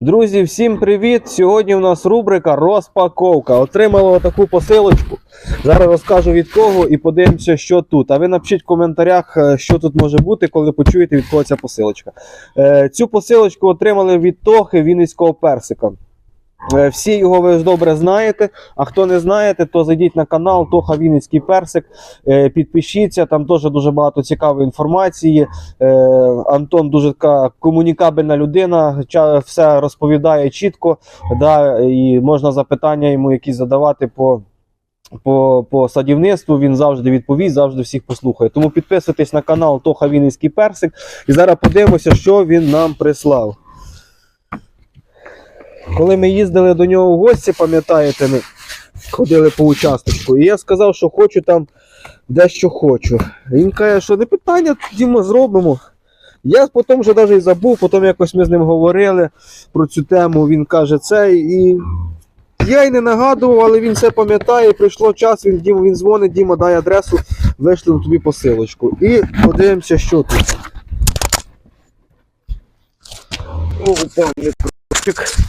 Друзі, всім привіт! Сьогодні у нас рубрика розпаковка. Отримали таку посилочку. Зараз розкажу від кого і подивимося, що тут. А ви напишіть в коментарях, е, що тут може бути, коли почуєте від кого ця посилочка. Е, Цю посилочку отримали від Тохи Вінницького персика. Е, Всі його ви ж добре знаєте. А хто не знаєте, то зайдіть на канал Тоха Вінницький персик. Е, Підпишіться, там теж дуже багато цікавої інформації. Е, Антон дуже така комунікабельна людина, все розповідає чітко, да, і можна запитання йому якісь задавати по. По, по садівництву він завжди відповість, завжди всіх послухає. Тому підписуйтесь на канал Тоха Вінницький персик. І зараз подивимося, що він нам прислав. Коли ми їздили до нього в гості, пам'ятаєте, ми ходили по участочку, і я сказав, що хочу там дещо хочу. Він каже, що не питання, тоді ми зробимо. Я потім вже навіть забув, потім якось ми з ним говорили про цю тему. Він каже це. І я й не нагадував, але він все пам'ятає. Прийшло час, він Діма, він дзвонить, Діма, дай адресу, вишлемо тобі посилочку. І подивимося, що тут. Опа, мікрофончик.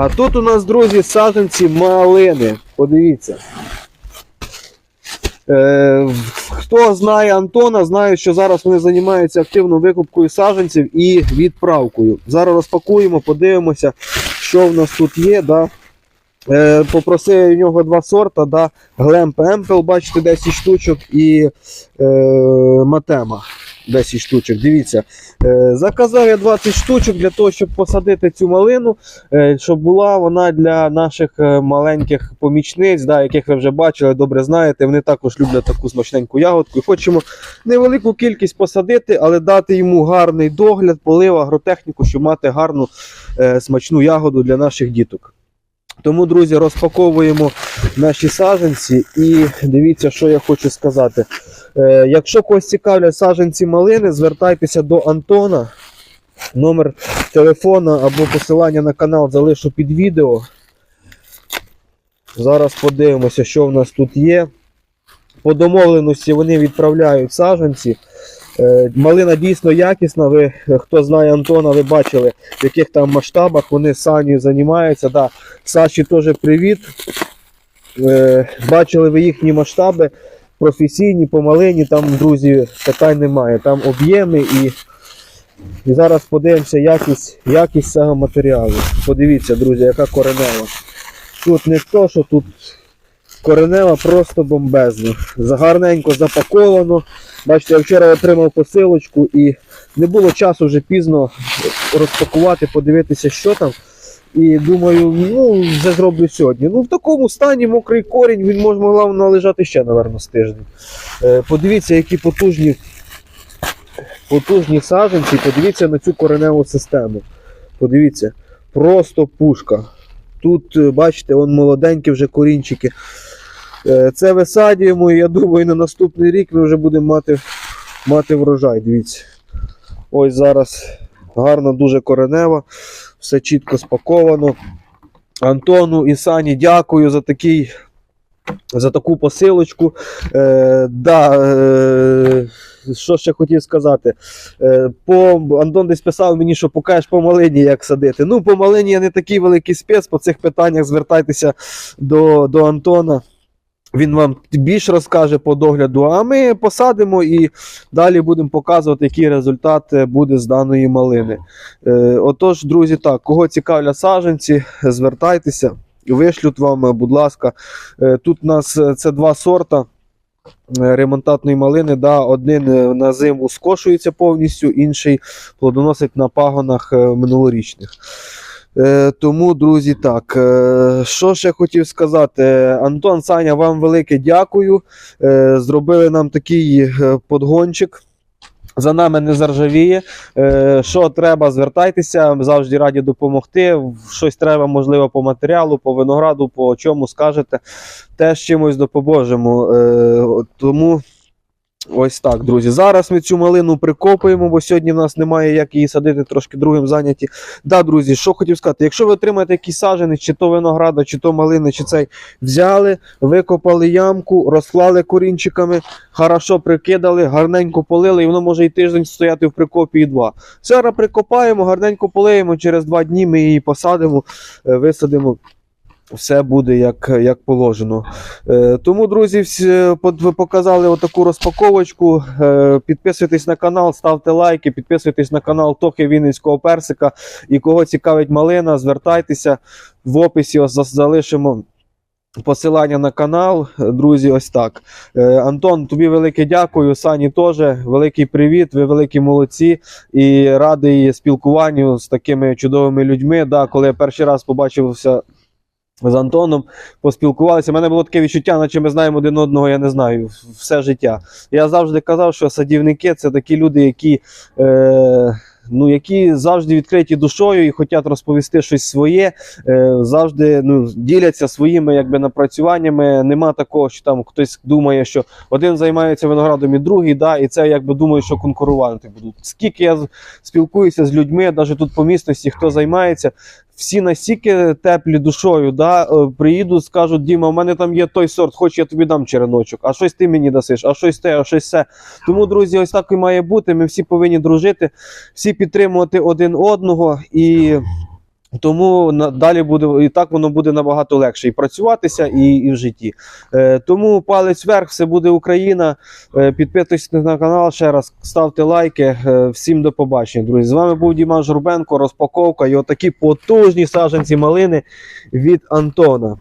А тут у нас, друзі, саджанці малини. Подивіться. Е, хто знає Антона, знає, що зараз вони займаються активно викупкою саджанців і відправкою. Зараз розпакуємо, подивимося, що в нас тут є. Да. Е, попросив у нього два сорта, да. Глемп Емпел, бачите, 10 штучок, і е, Матема 10 штучок. Дивіться. Е, заказав я 20 штучок для того, щоб посадити цю малину, е, щоб була вона для наших е, маленьких помічниць, да, яких ви вже бачили, добре знаєте. Вони також люблять таку смачненьку ягодку. І хочемо невелику кількість посадити, але дати йому гарний догляд, полив, агротехніку, щоб мати гарну смачну ягоду для наших діток. Тому, друзі, розпаковуємо наші саджанці і дивіться, що я хочу сказати. Е, якщо когось цікавлять саджанці малини, звертайтеся до Антона. Номер телефона або посилання на канал залишу під відео. Зараз подивимося, що в нас тут є. По домовленості вони відправляють саджанці. Е, Малина дійсно якісна. Ви, хто знає Антона, ви бачили, в яких там масштабах вони з Санєю займаються. Да. Саші теж привіт. Е, Бачили ви їхні масштаби професійні, по малині, там, друзі, питань немає. Там об'єми і, і зараз подивимося якість, якість цього матеріалу. Подивіться, друзі, яка коренева. Тут не то, що тут коренева просто бомбезна. Загарненько запаковано. Бачите, я вчора отримав посилочку і не було часу вже пізно розпакувати, подивитися, що там. І думаю, ну, вже зроблю сьогодні. Ну, в такому стані мокрий корінь, він може могла вона ще, напевно, з тиждень. Е, подивіться, які потужні, потужні саджанці, подивіться на цю кореневу систему. Подивіться, просто пушка. Тут, е, бачите, вон молоденькі вже корінчики. Е, Це висадюємо, і я думаю, на наступний рік ми вже будемо мати, мати врожай. Дивіться. Ось зараз гарно, дуже коренева, все чітко спаковано. Антону і Сані дякую за такий. За таку посилочку. Е, да, е, що ще хотів сказати? Е, по, Антон десь писав мені, що покажеш по малині, як садити. Ну, по малині я не такий великий спец, по цих питаннях звертайтеся до, до Антона. Він вам більш розкаже по догляду, а ми посадимо і далі будемо показувати, який результат е, буде з даної малини. Е, отож, друзі, так, кого цікавлять саджанці, звертайтеся, вишлють вам, е, будь ласка. Тут у нас це два сорта ремонтатної малини. Да, один на зиму скошується повністю, інший плодоносить на пагонах минулорічних. Е, Тому, друзі, так. е, Що ще хотів сказати? Антон Саня, вам велике дякую. Е, Зробили нам такий подгончик. За нами не заржавіє. Що треба, звертайтеся, завжди раді допомогти. Щось треба, можливо, по матеріалу, по винограду, по чому скажете. Теж чимось допоможемо. Тому Ось так, друзі. Зараз ми цю малину прикопуємо, бо сьогодні в нас немає як її садити, трошки другим зайняті. Да, друзі, що хотів сказати, якщо ви отримаєте якийсь саджанець, чи то винограда, чи то малини, чи цей, взяли, викопали ямку, розклали корінчиками, хорошо прикидали, гарненько полили, і воно може і тиждень стояти в прикопі і два. Зараз прикопаємо, гарненько полиємо, через два дні ми її посадимо, е, висадимо. Все буде як, як положено. Е, тому, друзі, всі, ви показали отаку розпаковочку. Е, підписуйтесь на канал, ставте лайки, підписуйтесь на канал Тохи Вінницького персика. І кого цікавить малина, звертайтеся в описі. Залишимо. Посилання на канал, Е, друзі, ось так. Е, Антон, тобі велике дякую. Сані теж великий привіт. Ви великі молодці і радий спілкуванню з такими чудовими людьми. Да, коли я перший раз побачився з Антоном, поспілкувалися. У мене було таке відчуття, наче ми знаємо один одного, я не знаю, все життя. Я завжди казав, що садівники це такі люди, які. Е, Ну, які завжди відкриті душою і хочуть розповісти щось своє, е, завжди ну, діляться своїми якби, напрацюваннями. Нема такого, що там хтось думає, що один займається виноградом і другий, да, і це якби думаю, що конкурувати будуть. Скільки я спілкуюся з людьми, навіть тут по місності, хто займається, всі настільки теплі душою, да, е, приїдуть, скажуть, Діма, у мене там є той сорт, хоч я тобі дам череночок, а щось ти мені дасиш, а щось те, а щось все. Тому, друзі, ось так і має бути. Ми всі повинні дружити, всі підтримувати один одного і. Тому далі буде і так воно буде набагато легше і працюватися, і, і в житті. Е, тому палець вверх, все буде Україна. Е, підписуйтесь на канал ще раз, ставте лайки. Е, всім до побачення, друзі. З вами був Діман Журбенко, розпаковка і отакі потужні саженці малини від Антона.